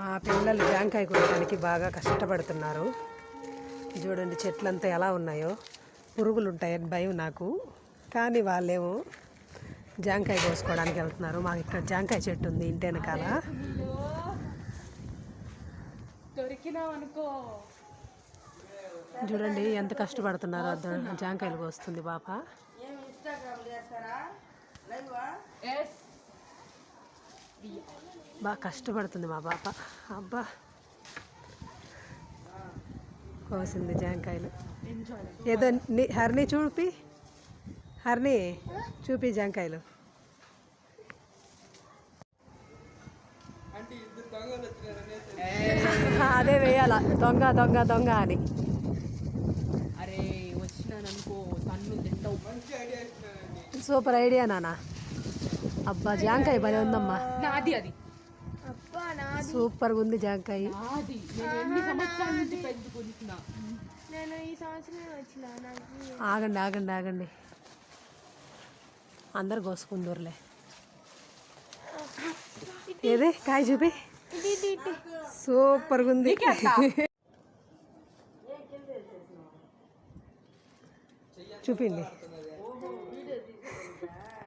మా పిల్లలు జాంకాయ కొట్టడానికి బాగా కష్టపడుతున్నారు. చూడండి చెట్లంతా ఎలా ఉన్నాయో. పురుగులు ఉంటాయని భయం నాకు. కానీ వాళ్ళేమో జాంకాయ కోసుకోవడానికి వెళ్తున్నారు. మాకు ఇక్కడ జాంకాయ చెట్టు ఉంది ఇంటి వెనకాల. చూడండి ఎంత కష్టపడుతున్నారో అర్థం జాంకాయలు కోస్తుంది పాప. బాగా కష్టపడుతుంది మా పాప. అబ్బా. కోసింది జాంకాయలు. ఏదో నీ హరిని చూపి హరిని చూపి జాంకాయలు. అదే వేయాల. దొంగ దొంగ దొంగ అని. అరే వచ్చినాననుకో తన్ను తింటావు. సూపర్ ఐడియా నాన్న. అబ్బా జాంకాయ భలే ఉందమ్మా. నాది అది. సూపర్గా ఉంది జాంకాయ. ఆగండి ఆగండి ఆగండి. అందరు కోసుకుందూరులే. ఏది? కాయ చూపి. సూపర్గా ఉంది. చూపిండి